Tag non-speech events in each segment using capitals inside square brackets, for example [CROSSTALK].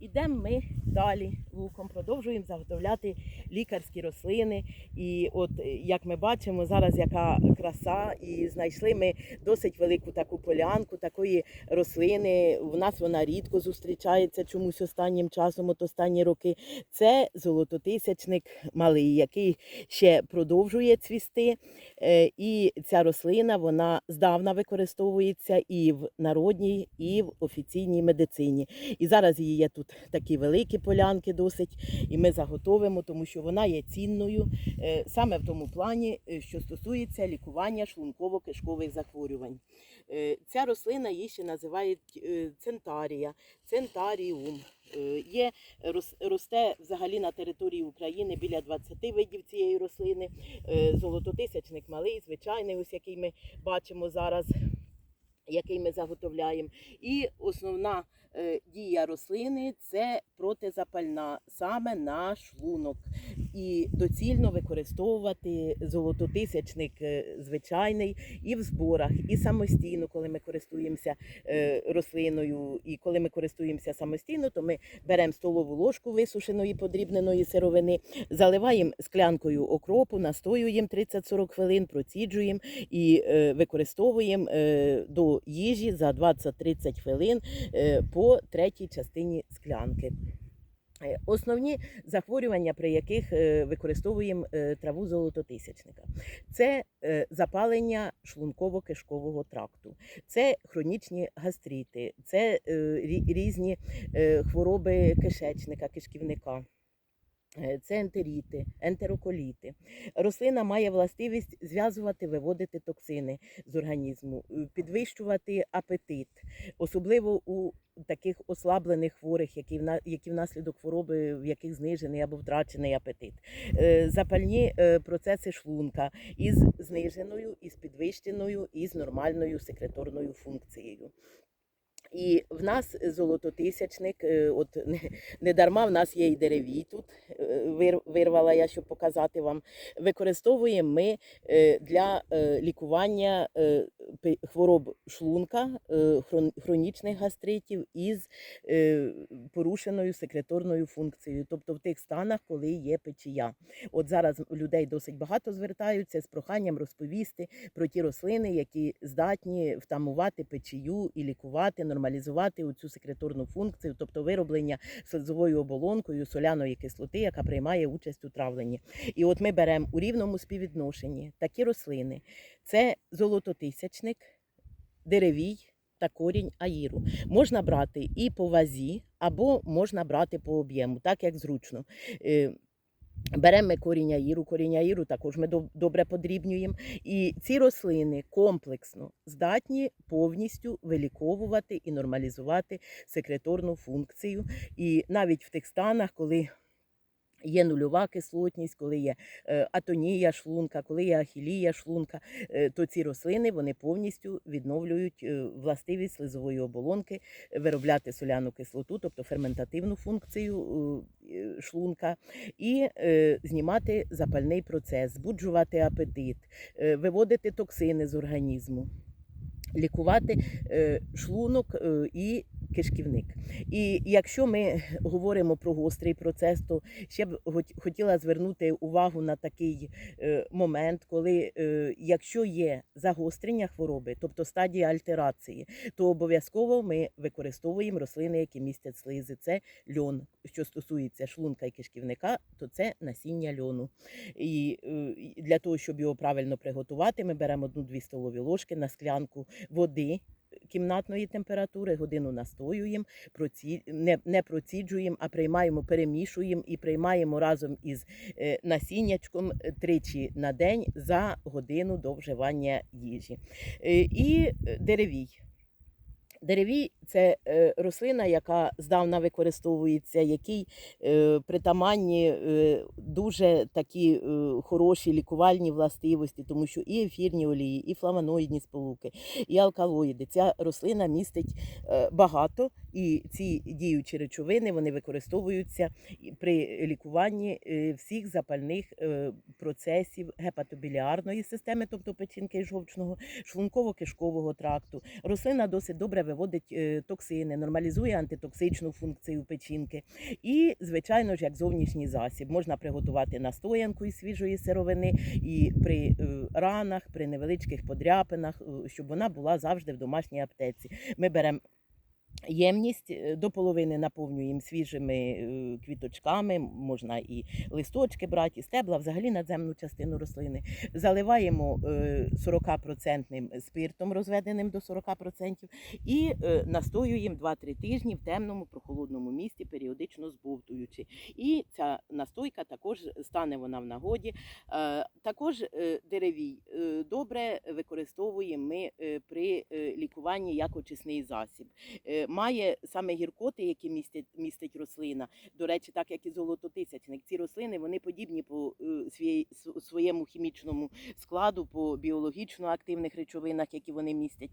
ідемо ми далі луком, продовжуємо заготовляти лікарські рослини. І от е, як ми бачимо, зараз яка краса, і знайшли ми досить велику таку полянку такої рослини. У нас вона рідко зустрічається чомусь останнім часом, от останні роки. Це золототисячник малий, який ще продовжує цвісти. Е, І ця рослина вона здавна використовується і в народній, і в офіційній медицині. І зараз її є тут такі великі полянки досить, і ми заготовимо, тому що вона є цінною е, саме в тому плані, е, що стосується лікування шлунково-кишкових захворювань. Е, Ця рослина її ще називають центарія, центаріум. Є, росте взагалі на території України біля 20 видів цієї рослини. Золототисячник малий, звичайний, ось який ми бачимо зараз, який ми заготовляємо. І основна е, дія рослини це протизапальна, саме на шлунок. І доцільно використовувати золототисячник е, звичайний і в зборах, і самостійно, коли ми користуємося е, рослиною. І коли ми користуємося самостійно, то ми беремо столову ложку висушеної подрібненої сировини, заливаємо склянкою окропу, настоюємо 30-40 хвилин, проціджуємо і використовуємо е, їжі за 20-30 хвилин е, по третій частині склянки. Е, Основні захворювання, при яких е, використовуємо траву золототисячника, це запалення шлунково-кишкового тракту, це хронічні гастрити, це різні хвороби кишечника, кишківника. Е, Це ентеріти, ентероколіти. Рослина має властивість зв'язувати, виводити токсини з організму, е, підвищувати апетит, особливо у таких ослаблених хворих, які, які внаслідок хвороби, в яких знижений або втрачений апетит. Е, Запальні процеси шлунка із зниженою, із підвищеною, і з нормальною секреторною функцією. І в нас золототисячник, е, от [LAUGHS] не, дарма в нас є і деревій тут, е, вирвала я, щоб показати вам. Використовуємо ми е, для е, лікування е, хвороб шлунка, е, хронічних гастритів із е, порушеною секреторною функцією, тобто в тих станах, коли є печія. От зараз людей досить багато звертаються з проханням розповісти про ті рослини, які здатні втамувати печію і лікувати, нормалізувати цю секреторну функцію, тобто вироблення слизовою оболонкою соляної кислоти, яка приймає участь у травленні. І от ми беремо у рівному співвідношенні такі рослини: це золототисячник, деревій. Та корінь аїру можна брати і по вазі, або можна брати по об'єму, так як зручно. Беремо ми корінь аїру, корінь аїру також ми доб- добре подрібнюємо. І ці рослини комплексно здатні повністю виліковувати і нормалізувати секреторну функцію. І навіть в тих станах, коли Є нульова кислотність, коли є е, атонія шлунка, коли є ахілія шлунка, е, то ці рослини вони повністю відновлюють е, властивість слизової оболонки, виробляти соляну кислоту, тобто ферментативну функцію шлунка, і знімати запальний процес, збуджувати апетит, виводити токсини з організму. Лікувати шлунок і кишківник. І якщо ми говоримо про гострий процес, то ще б хот- хотіла звернути увагу на такий е, момент, коли е, якщо є загострення хвороби, тобто стадія альтерації, то обов'язково ми використовуємо рослини, які містять слизи. Це льон. Що стосується шлунка і кишківника, то це насіння льону. Е, і для того, щоб його правильно приготувати, ми беремо одну-дві столові ложки на склянку води. Кімнатної температури годину настоюємо, не, не проціджуємо, а приймаємо, перемішуємо і приймаємо разом із е, насіннячком е, тричі на день за годину до вживання їжі. Е, І деревій. Деревій це е, рослина, яка здавна використовується, якій е, притаманні е, дуже такі хороші лікувальні властивості, тому що і ефірні олії, і фламаноїдні сполуки, і алкалоїди. Ця рослина містить багато, і ці діючі речовини вони використовуються при лікуванні е, всіх запальних е, процесів гепатобіліарної системи, тобто печінки жовчного, шлунково-кишкового тракту. Рослина досить добре виводить е, токсини, нормалізує антитоксичну функцію печінки. І, звичайно ж, як зовнішній засіб, можна приготувати настоянку із свіжої сировини і при ранах, при невеличких подряпинах, щоб вона була завжди в домашній аптеці. Ми беремо ємність е, до половини наповнюємо свіжими е, квіточками, можна і листочки брати, і стебла, взагалі надземну частину рослини. Заливаємо е, 40% спиртом, розведеним до 40%, і е, настоюємо 2-3 тижні в темному прохолодному місці, періодично збовтуючи. І ця настойка також стане вона в нагоді. Е, Також е, деревій е, добре використовуємо ми е, при е, лікуванні як очисний засіб. Е, Має саме гіркоти, які містять, містить рослина. До речі, так як і золототисячник. Ці рослини вони подібні по своєму хімічному складу, по біологічно активних речовинах, які вони містять.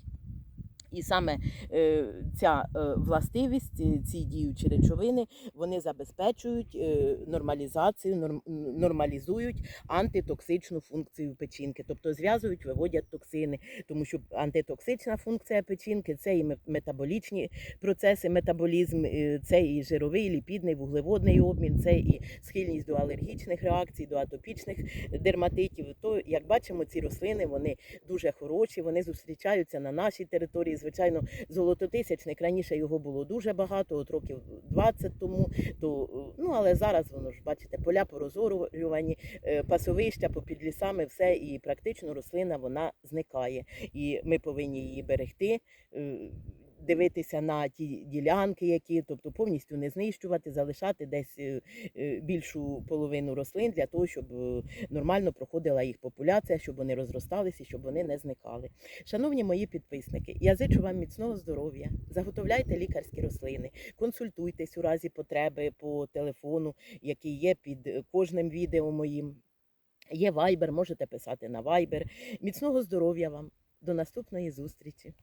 І саме е, ця е, властивість, е, ці діючі речовини, вони забезпечують нормалізацію, норм, нормалізують антитоксичну функцію печінки, тобто зв'язують, виводять токсини, тому що антитоксична функція печінки це і ме- метаболічні процеси, метаболізм, це і жировий, ліпідний, вуглеводний обмін, це і схильність до алергічних реакцій, до атопічних дерматитів. То, як бачимо, ці рослини вони дуже хороші, вони зустрічаються на нашій території. Звичайно, золототисячник раніше його було дуже багато, от років 20 тому. То е, ну але зараз воно ж бачите, поля порозорювані, е, пасовища попід лісами, все і практично рослина вона зникає. І ми повинні її берегти. Дивитися на ті ділянки, які, тобто повністю не знищувати, залишати десь е, е, більшу половину рослин для того, щоб е, нормально проходила їх популяція, щоб вони розросталися, щоб вони не зникали. Шановні мої підписники, я зичу вам міцного здоров'я. Заготовляйте лікарські рослини, консультуйтесь у разі потреби по телефону, який є під кожним відео моїм. Є вайбер, можете писати на вайбер. Міцного здоров'я вам. До наступної зустрічі.